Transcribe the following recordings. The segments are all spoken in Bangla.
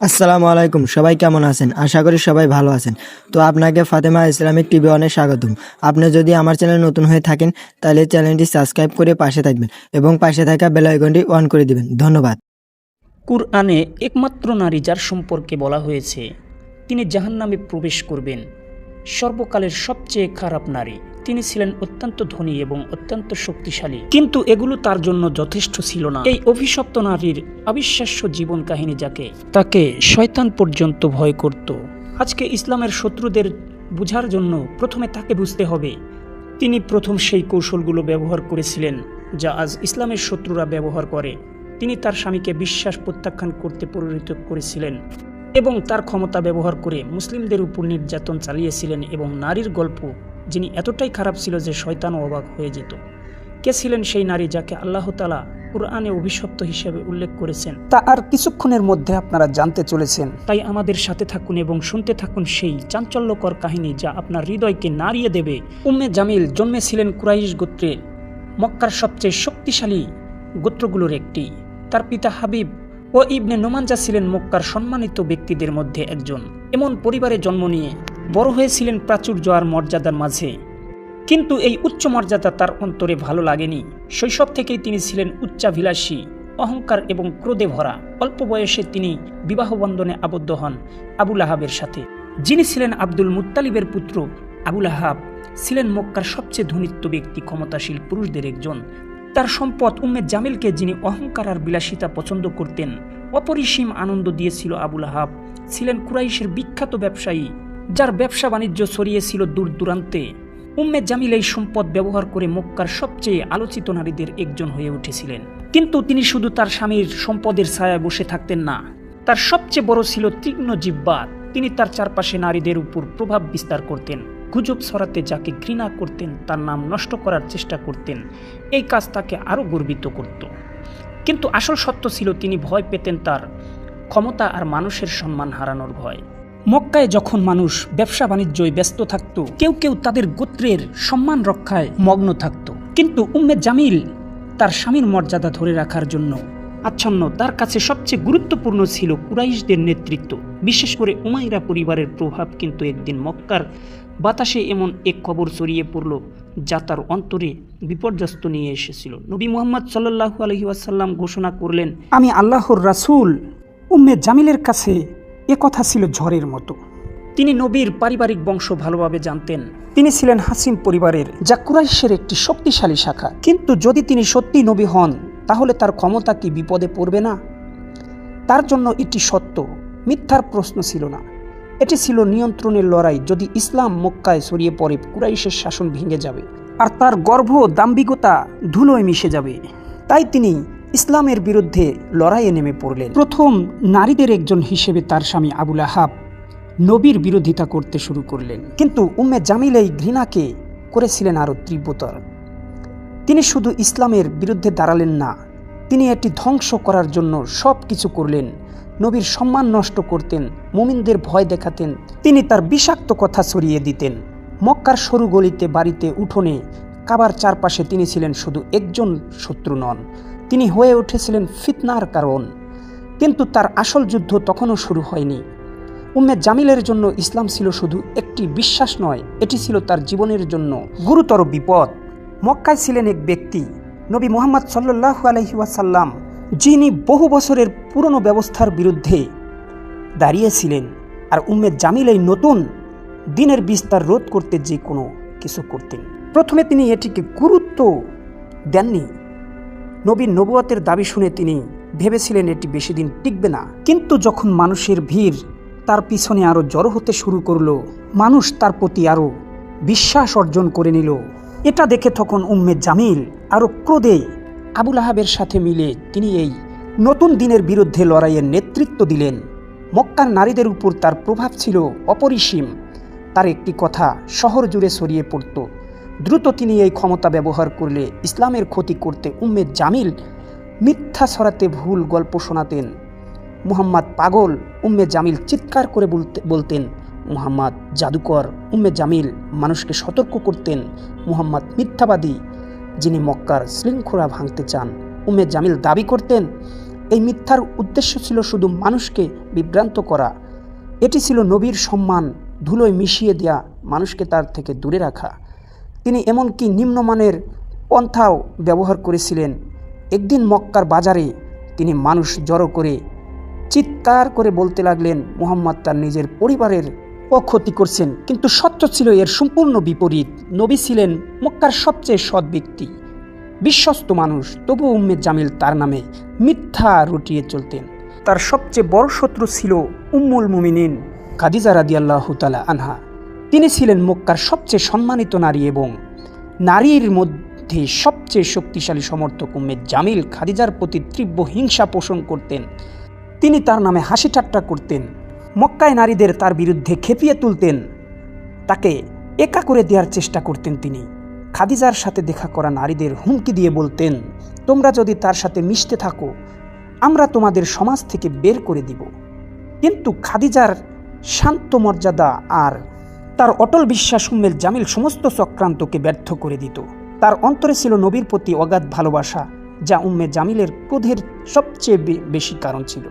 আসসালামু আলাইকুম, সবাই কেমন আছেন? আশা করি সবাই ভালো আছেন। তো আপনাকে ফাতেমা ইসলামিক টিভি অনেক স্বাগতম। আপনি যদি আমার চ্যানেল নতুন হয়ে থাকেন, তাহলে চ্যানেলটি সাবস্ক্রাইব করে পাশে থাকবেন এবং পাশে থাকা বেলাইকনটি অন করে দিবেন। ধন্যবাদ। কুরআনে একমাত্র নারী যার সম্পর্কে বলা হয়েছে, তিনি জাহান্নামে প্রবেশ করবেন। সর্বকালের সবচেয়ে খারাপ নারী। তিনি ছিলেন অত্যন্ত ধনী এবং অত্যন্ত শক্তিশালী। কিন্তু এগুলো তার জন্য যথেষ্ট ছিল না। এই অভিশপ্ত নারীর অবিশ্বাস্য জীবন কাহিনী যাকে তাকে শয়তান পর্যন্ত ভয় করত। আজকে ইসলামের শত্রুদের বোঝার জন্য প্রথমে তাকে বুঝতে হবে, তিনি প্রথম সেই কৌশলগুলো ব্যবহার করেছিলেন যা আজ ইসলামের শত্রুরা ব্যবহার করে। তিনি তার স্বামীকে বিশ্বাস প্রত্যাখ্যান করতে পরিণত করেছিলেন। এবং তার ক্ষমতা ব্যবহার করে মুসলিমদের উপর নির্যাতন চালিয়েছিলেন এবং নারীর গল্প যিনি এতটাই খারাপ ছিল যে শয়তানও অবাক হয়ে যেত। কে ছিলেন সেই নারী যাকে আল্লাহ তালা কোরআনে অভিশপ্ত হিসেবে উল্লেখ করেছেন? তা আর কিছুক্ষণের মধ্যে আপনারা জানতে চলেছেন। তাই আমাদের সাথে থাকুন এবং শুনতে থাকুন সেই চাঞ্চল্যকর কাহিনী যা আপনার হৃদয়কে নাড়িয়ে দেবে। উম্মে জামিল জন্মেছিলেন কুরাইশ গোত্রে মক্কার সবচেয়ে শক্তিশালী গোত্রগুলোর একটি। তার পিতা হাবিব ও ইবনে নোমানজা ছিলেন মক্কার সম্মানিত ব্যক্তিদের মধ্যে একজন। এমন পরিবারে জন্ম নিয়ে বড় হয়েছিলেন প্রাচুর্য আর মর্যাদার মাঝে। কিন্তু এই উচ্চ মর্যাদা তার অন্তরে ভালো লাগেনি। শৈশব থেকেই তিনি ছিলেন উচ্চাভিলাষী, অহংকার এবং ক্রোধে ভরা। অল্প বয়সে তিনি বিবাহ বন্ধনে আবদ্ধ হন আবুল আহাবের সাথে। যিনি ছিলেন আব্দুল মুত্তালিবের পুত্র আবুল আহাব ছিলেন মক্কার সবচেয়ে ধনিত্ব ব্যক্তি, ক্ষমতাশীল পুরুষদের একজন। তার সম্পদ উম্মে জামিলকে যিনি অহংকার আর বিলাসিতা পছন্দ করতেন, অপরিসীম আনন্দ দিয়েছিল আবুল আহাব। ছিলেন কুরাইশের বিখ্যাত ব্যবসায়ী, যার ব্যবসা বাণিজ্য ছড়িয়েছিল দূর দূরান্তে। উম্মে জামিল এই সম্পদ ব্যবহার করে মক্কার সবচেয়ে আলোচিত নারীদের একজন হয়ে উঠেছিলেন। কিন্তু তিনি শুধু তার স্বামীর সম্পদের ছায়ায় বসে থাকতেন না, তার সবচেয়ে বড় ছিল তীক্ষ্ণ জিব্বাত তিনি তার চারপাশে নারীদের উপর প্রভাব বিস্তার করতেন। গুজব ছড়াতে যাকে ঘৃণা করতেন, তার নাম নষ্ট করার চেষ্টা করতেন। এই কাজ তাকে আরও গর্বিত করত। কিন্তু আসল সত্য ছিল, তিনি ভয় পেতেন তার ক্ষমতা আর মানুষের সম্মান হারানোর ভয়। মক্কায় যখন মানুষ ব্যবসা বাণিজ্যয় ব্যস্ত থাকত, কেউ কেউ তাদের গোত্রের সম্মান রক্ষায় মগ্ন থাকত। কিন্তু উম্মে জামিল তার স্বামীর মর্যাদা ধরে রাখার জন্য আচ্ছন্ন তার কাছে সবচেয়ে গুরুত্বপূর্ণ ছিল কুরাইশদের নেতৃত্ব। বিশেষ করে উমাইরা পরিবারের প্রভাব কিন্তু একদিন মক্কার বাতাসে এমন এক খবর ছড়িয়ে পড়ল, যা তার অন্তরে বিপর্যস্ত নিয়ে এসেছিল। নবী মোহাম্মদ সাল্লাহু আলহি ওয়াসাল্লাম ঘোষণা করলেন, আমি আল্লাহর রাসূল, উম্মে জামিলের কাছে এ কথা ছিল ঝড়ের মতো। তিনি নবীর পারিবারিক বংশ ভালোভাবে জানতেন। তিনি ছিলেন হাসিম পরিবারের, যা কুরাইশের একটি শক্তিশালী শাখা। কিন্তু যদি তিনি সত্যি নবী হন তাহলে তার ক্ষমতা কি বিপদে পড়বে না? তার জন্য এটি সত্য, মিথ্যার প্রশ্ন ছিল না। এটি ছিল নিয়ন্ত্রণের লড়াই, যদি ইসলাম মক্কায় ছড়িয়ে পড়ে, কুরাইশের শাসন ভেঙে যাবে। আর তার গর্ভ দাম্ভিকতা ধুলোয় মিশে যাবে। তাই তিনি ইসলামের বিরুদ্ধে লড়াইয়ে নেমে পড়লেন। প্রথম নারীদের একজন হিসেবে তার স্বামী আবুল আহাব নবীর বিরোধিতা করতে শুরু করলেন। কিন্তু উম্মে জামিল এই ঘৃণাকে করেছিলেন আরও তীব্রতর। তিনি শুধু ইসলামের বিরুদ্ধে দাঁড়ালেন না, তিনি এটি ধ্বংস করার জন্য সব কিছু করলেন, নবীর সম্মান নষ্ট করতেন, মুমিনদের ভয় দেখাতেন, তিনি তার বিষাক্ত কথা ছড়িয়ে দিতেন। মক্কার সরু গলিতে বাড়িতে উঠোনে কাবার চারপাশে তিনি ছিলেন শুধু একজন শত্রু নন, তিনি হয়ে উঠেছিলেন ফিতনার কারণ। কিন্তু তার আসল যুদ্ধ তখনও শুরু হয়নি। উম্মে জামিলের জন্য ইসলাম ছিল শুধু একটি বিশ্বাস নয়, এটি ছিল তার জীবনের জন্য গুরুতর বিপদ। মক্কায় ছিলেন এক ব্যক্তি, নবী মোহাম্মদ সাল্লাহু আলহি ওয়াসাল্লাম, যিনি বহু বছরের পুরনো ব্যবস্থার বিরুদ্ধে দাঁড়িয়েছিলেন। আর উম্মে জামিল এই নতুন দিনের বিস্তার রোধ করতে যে কোনো কিছু করতেন। প্রথমে তিনি এটিকে গুরুত্ব দেননি। নবীর নবুয়তের দাবি শুনে তিনি ভেবেছিলেন এটি বেশি দিন টিকবে না। কিন্তু যখন মানুষের ভিড় তার পিছনে আরও জড়ো হতে শুরু করল, মানুষ তার প্রতি আরও বিশ্বাস অর্জন করে নিল। এটা দেখে তখন উম্মে জামিল আরও ক্রোধে আবুল আহাবের সাথে মিলে তিনি এই নতুন দিনের বিরুদ্ধে লড়াইয়ের নেতৃত্ব দিলেন। মক্কার নারীদের উপর তার প্রভাব ছিল অপরিসীম। তার একটি কথা শহর জুড়ে ছড়িয়ে পড়ত। দ্রুত তিনি এই ক্ষমতা ব্যবহার করলে ইসলামের ক্ষতি করতে উম্মে জামিল মিথ্যা ছড়াতে ভুল গল্প শোনাতেন। মুহাম্মদ পাগল উম্মে জামিল চিৎকার করে বলতে বলতেন মুহাম্মদ জাদুকর উম্মে জামিল মানুষকে সতর্ক করতেন মুহাম্মদ মিথ্যাবাদী, যিনি মক্কার শৃঙ্খলা ভাঙতে চান। উম্মে জামিল দাবি করতেন, এই মিথ্যার উদ্দেশ্য ছিল শুধু মানুষকে বিভ্রান্ত করা। এটি ছিল নবীর সম্মান, ধুলোয় মিশিয়ে দেয়া, মানুষকে তার থেকে দূরে রাখা। তিনি এমনকি নিম্নমানের পন্থাও ব্যবহার করেছিলেন। একদিন মক্কার বাজারে তিনি মানুষ জড়ো করে চিৎকার করে বলতে লাগলেন, মুহাম্মদ তার নিজের পরিবারের অক্ষতি করছেন। কিন্তু সত্য ছিল এর সম্পূর্ণ বিপরীত। নবী ছিলেন মক্কার সবচেয়ে সৎ ব্যক্তি। বিশ্বস্ত মানুষ, তবু উম্মে জামিল তার নামে মিথ্যা রুটিয়ে চলতেন। তার সবচেয়ে বড় শত্রু ছিল উম্মুল মুমিনিন খাদিজা রাদিয়াল্লাহ তালা আনহা। তিনি ছিলেন মক্কার সবচেয়ে সম্মানিত নারী এবং নারীর মধ্যে সবচেয়ে শক্তিশালী সমর্থক উম্মে জামিল খাদিজার প্রতি তীব্র হিংসা পোষণ করতেন। তিনি তার নামে হাসি ঠাট্টা করতেন। মক্কায় নারীদের তার বিরুদ্ধে খেপিয়ে তুলতেন। তাকে একা করে দেওয়ার চেষ্টা করতেন তিনি। খাদিজার সাথে দেখা করা নারীদের হুমকি দিয়ে বলতেন, তোমরা যদি তার সাথে মিশতে থাকো, আমরা তোমাদের সমাজ থেকে বের করে দিব। কিন্তু খাদিজার শান্ত মর্যাদা আর তার অটল বিশ্বাস উম্মেল জামিল সমস্ত চক্রান্তকে ব্যর্থ করে দিত। তার অন্তরে ছিল নবীর প্রতি অগাধ ভালোবাসা, যা উম্মে জামিলের ক্রোধের সবচেয়ে বেশি কারণ ছিল।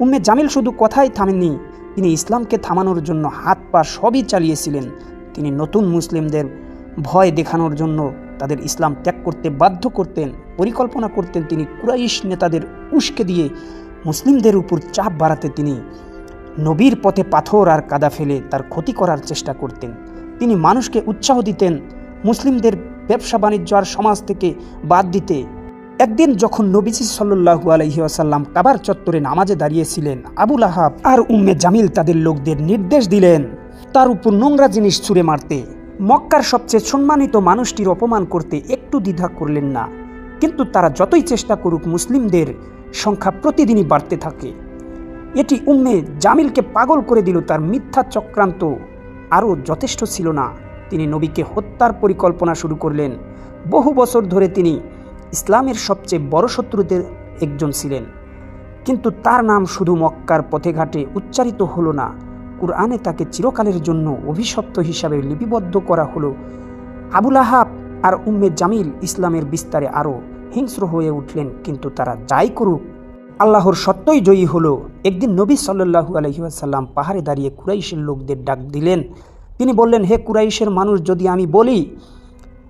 উম্মে জামিল শুধু কথাই থামেননি তিনি ইসলামকে থামানোর জন্য হাত পা সবই চালিয়েছিলেন। তিনি নতুন মুসলিমদের ভয় দেখানোর জন্য তাদের ইসলাম ত্যাগ করতে বাধ্য করতেন, পরিকল্পনা করতেন তিনি কুরাইশ নেতাদের উস্কে দিয়ে মুসলিমদের উপর চাপ বাড়াতে তিনি নবীর পথে পাথর আর কাদা ফেলে তার ক্ষতি করার চেষ্টা করতেন। তিনি মানুষকে উৎসাহ দিতেন, মুসলিমদের ব্যবসা বাণিজ্য আর সমাজ থেকে বাদ দিতে একদিন যখন নবীজি সাল্লু আলহি আসাল্লাম কাবার চত্বরে নামাজে দাঁড়িয়েছিলেন আবুল আহাব আর উম্মে জামিল তাদের লোকদের নির্দেশ দিলেন, তার উপর নোংরা জিনিস ছুঁড়ে মারতে। মক্কার সবচেয়ে সম্মানিত মানুষটির অপমান করতে একটু দ্বিধা করলেন না। কিন্তু তারা যতই চেষ্টা করুক মুসলিমদের সংখ্যা প্রতিদিনই বাড়তে থাকে। এটি উম্মে জামিলকে পাগল করে দিল, তার মিথ্যা চক্রান্ত আরও যথেষ্ট ছিল না। তিনি নবীকে হত্যার পরিকল্পনা শুরু করলেন। বহু বছর ধরে তিনি ইসলামের সবচেয়ে বড় শত্রুদের একজন ছিলেন। কিন্তু তার নাম শুধু মক্কার পথে ঘাটে উচ্চারিত হলো না, কুরআনে তাকে চিরকালের জন্য অভিশপ্ত হিসাবে লিপিবদ্ধ করা হলো। আবুল আহাব আর উম্মে জামিল ইসলামের বিস্তারে আরও হিংস্র হয়ে উঠলেন, কিন্তু তারা যাই করুক, আল্লাহর সত্যই জয়ী হলো। একদিন নবী সাল্লু আলহিহাসাল্লাম পাহাড়ে দাঁড়িয়ে কুরাইশের লোকদের ডাক দিলেন। তিনি বললেন, হে কুরাইশের মানুষ, যদি আমি বলি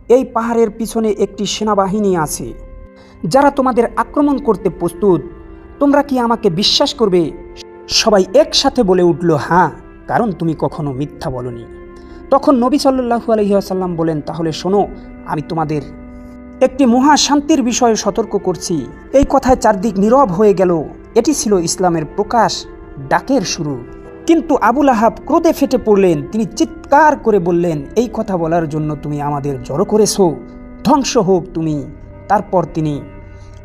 এই পাহাড়ের পিছনে একটি সেনাবাহিনী আছে। যারা তোমাদের আক্রমণ করতে প্রস্তুত, তোমরা কি আমাকে বিশ্বাস করবে? সবাই একসাথে বলে উঠল হ্যাঁ কারণ তুমি কখনো মিথ্যা বলনি। তখন নবী সাল্লু আলহিহাসাল্লাম বলেন, তাহলে শোনো, আমি তোমাদের একটি মহা শান্তির বিষয়ে সতর্ক করছি। এই কথায় চারদিক নীরব হয়ে গেল। এটি ছিল ইসলামের প্রকাশ, ডাকের শুরু। কিন্তু আবুল আহাব ক্রোধে ফেটে পড়লেন। তিনি চিৎকার করে বললেন, এই কথা বলার জন্য তুমি আমাদের জড়ো করেছ। ধ্বংস হোক তুমি। তারপর তিনি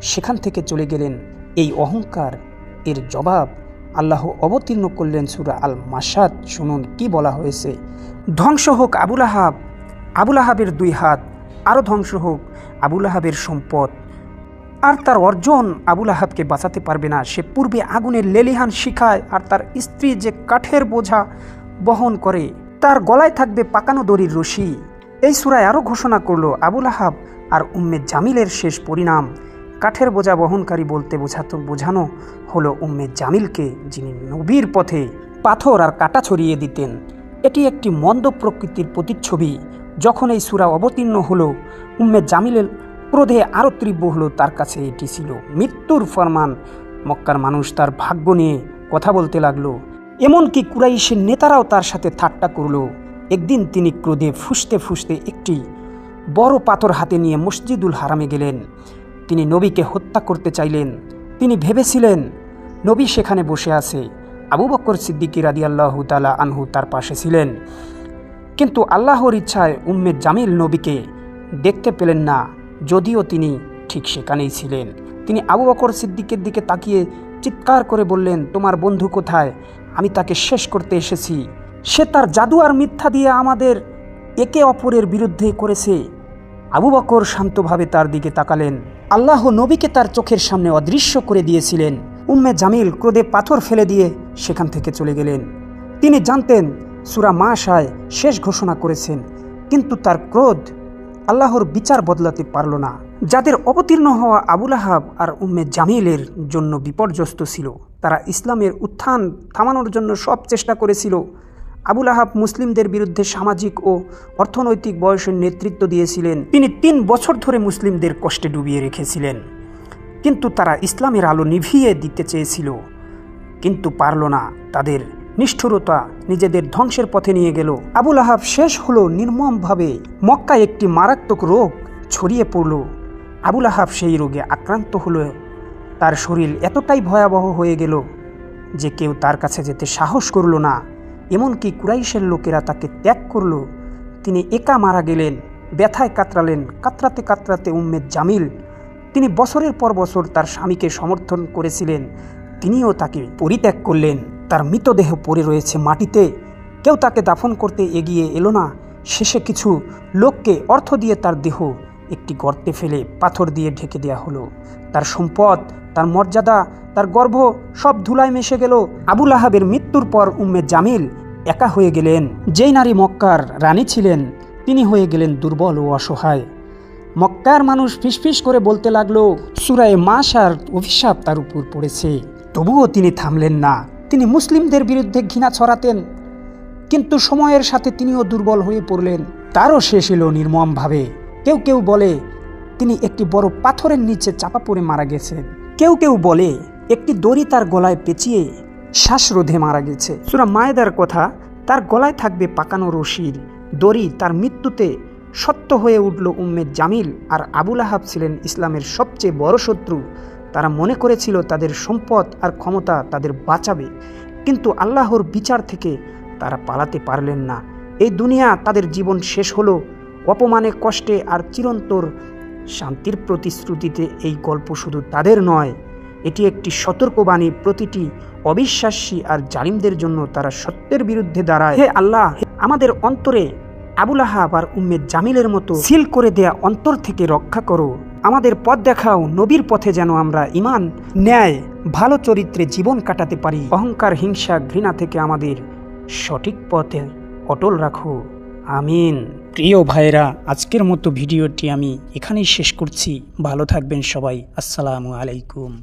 সেখান থেকে চলে গেলেন। এই অহংকার, এর জবাব আল্লাহ অবতীর্ণ করলেন সুরা আল মাসাদ শুনুন, কি বলা হয়েছে? ধ্বংস হোক আবুল আহাব আবুল আহাবের দুই হাত আরও ধ্বংস হোক আবুল আহাবের সম্পদ। আর তার অর্জন আবুল আহাবকে বাঁচাতে পারবে না। সে পূর্বে আগুনের লেলিহান শিখায় আর তার স্ত্রী যে কাঠের বোঝা বহন করে, তার গলায় থাকবে পাকানো দড়ির রশি। এই সুরায় আরও ঘোষণা করল আবুল আহাব আর উম্মে জামিলের শেষ পরিণাম। কাঠের বোঝা বহনকারী বলতে বোঝাতো, বোঝানো হলো উম্মে জামিলকে যিনি নবীর পথে পাথর আর কাটা ছড়িয়ে দিতেন। এটি একটি মন্দ প্রকৃতির প্রতিচ্ছবি। যখন এই সুরা অবতীর্ণ হলো, উম্মে জামিলের ক্রোধে আরও তীব্র হলো তার কাছে এটি ছিল। মৃত্যুর ফরমান। মক্কার মানুষ তার ভাগ্য নিয়ে কথা বলতে লাগল। এমনকি কুরাইশের নেতারাও তার সাথে ঠাট্টা করল। একদিন তিনি ক্রোধে ফুসতে ফুসতে একটি বড় পাথর হাতে নিয়ে মসজিদুল হারামে গেলেন। তিনি নবীকে হত্যা করতে চাইলেন। তিনি ভেবেছিলেন, নবী সেখানে বসে আছে। আবু বকর সিদ্দিকি রাদি আল্লাহ তালা আনহু তার পাশে ছিলেন। কিন্তু আল্লাহর ইচ্ছায় উম্মে জামিল নবীকে দেখতে পেলেন না। যদিও তিনি ঠিক সেখানেই ছিলেন। তিনি আবু বকর সিদ্দিকের দিকে তাকিয়ে চিৎকার করে বললেন, তোমার বন্ধু কোথায়? আমি তাকে শেষ করতে এসেছি। সে তার জাদু আর মিথ্যা দিয়ে আমাদের একে অপরের বিরুদ্ধে করেছে। আবু বকর শান্তভাবে তার দিকে তাকালেন। আল্লাহ নবীকে তার চোখের সামনে অদৃশ্য করে দিয়েছিলেন। উম্মে জামিল ক্রোধে পাথর ফেলে দিয়ে সেখান থেকে চলে গেলেন। তিনি জানতেন, সুরা মাশায় শেষ ঘোষণা করেছেন, কিন্তু তার ক্রোধ আল্লাহর বিচার বদলাতে পারল না। যাদের অবতীর্ণ হওয়া আবুল আহাব আর উম্মে জামিলের জন্য বিপর্যস্ত ছিল, তারা ইসলামের উত্থান থামানোর জন্য সব চেষ্টা করেছিল। আবুল আহাব মুসলিমদের বিরুদ্ধে সামাজিক ও অর্থনৈতিক বয়সের নেতৃত্ব দিয়েছিলেন। তিনি তিন বছর ধরে মুসলিমদের কষ্টে ডুবিয়ে রেখেছিলেন। কিন্তু তারা ইসলামের আলো নিভিয়ে দিতে চেয়েছিল। কিন্তু পারল না তাদের নিষ্ঠুরতা নিজেদের ধ্বংসের পথে নিয়ে গেল। আবুল আহাব শেষ হলো নির্মমভাবে। মক্কায় একটি মারাত্মক রোগ ছড়িয়ে পড়ল। আবুল আহাব সেই রোগে আক্রান্ত হলো। তার শরীর এতটাই ভয়াবহ হয়ে গেল যে কেউ তার কাছে যেতে সাহস করল না। এমনকি কুরাইশের লোকেরা তাকে ত্যাগ করল। তিনি একা মারা গেলেন, ব্যথায় কাতরালেন, কাতরাতে কাতরাতে উম্মেদ জামিল। তিনি বছরের পর বছর তার স্বামীকে সমর্থন করেছিলেন। তিনিও তাকে পরিত্যাগ করলেন। তার মৃতদেহ পড়ে রয়েছে মাটিতে। কেউ তাকে দাফন করতে এগিয়ে এলো না। শেষে কিছু লোককে অর্থ দিয়ে তার দেহ একটি গর্তে ফেলে পাথর দিয়ে ঢেকে দেওয়া হলো। তার সম্পদ, তার মর্যাদা, তার গর্ভ সব ধুলায় মিশে গেল। আবুল আহাবের মৃত্যুর পর উম্মে জামিল একা হয়ে গেলেন। যেই নারী মক্কার রানী ছিলেন, তিনি হয়ে গেলেন দুর্বল ও অসহায়। মক্কার মানুষ ফিসফিস করে বলতে লাগল, সুরায় মাস আর অভিশাপ তার উপর পড়েছে। তবুও তিনি থামলেন না। তিনি মুসলিমদের বিরুদ্ধে ঘৃণা ছড়াতেন, কিন্তু সময়ের সাথে তিনিও দুর্বল হয়ে পড়লেন। তারও শেষ এলো নির্মমভাবে। কেউ কেউ বলে, তিনি একটি বড় পাথরের নিচে চাপা পড়ে মারা গেছেন। কেউ কেউ বলে, একটি দড়ি তার গলায় পেঁচিয়ে শ্বাসরোধে মারা গেছে। সুরা মায়েদার কথা, তার গলায় থাকবে পাকানো রশির। দড়ি তার মৃত্যুতে সত্য হয়ে উঠল উম্মেদ জামিল আর আবুল আহাব ছিলেন ইসলামের সবচেয়ে বড় শত্রু। তারা মনে করেছিল তাদের সম্পদ আর ক্ষমতা তাদের বাঁচাবে, কিন্তু আল্লাহর বিচার থেকে তারা পালাতে পারলেন না। এই দুনিয়া তাদের জীবন শেষ হলো অপমানে, কষ্টে আর চিরন্তর শান্তির প্রতিশ্রুতিতে। এই গল্প শুধু তাদের নয়, এটি একটি সতর্কবাণী। প্রতিটি অবিশ্বাসী আর জালিমদের জন্য তারা সত্যের বিরুদ্ধে দাঁড়ায়। হে আল্লাহ আমাদের অন্তরে আবুল আহাব আর উম্মেদ জামিলের মতো সিল করে দেয়া অন্তর থেকে রক্ষা করো। আমাদের পথ দেখাও, নবীর পথে যেন আমরা ইমান ন্যায়, ভালো চরিত্রে জীবন কাটাতে পারি। অহংকার, হিংসা, ঘৃণা থেকে আমাদের সঠিক পথে অটল রাখো। আমিন। প্রিয় ভাইরা আজকের মতো ভিডিওটি আমি এখানেই শেষ করছি। ভালো থাকবেন সবাই। আসসালামু আলাইকুম।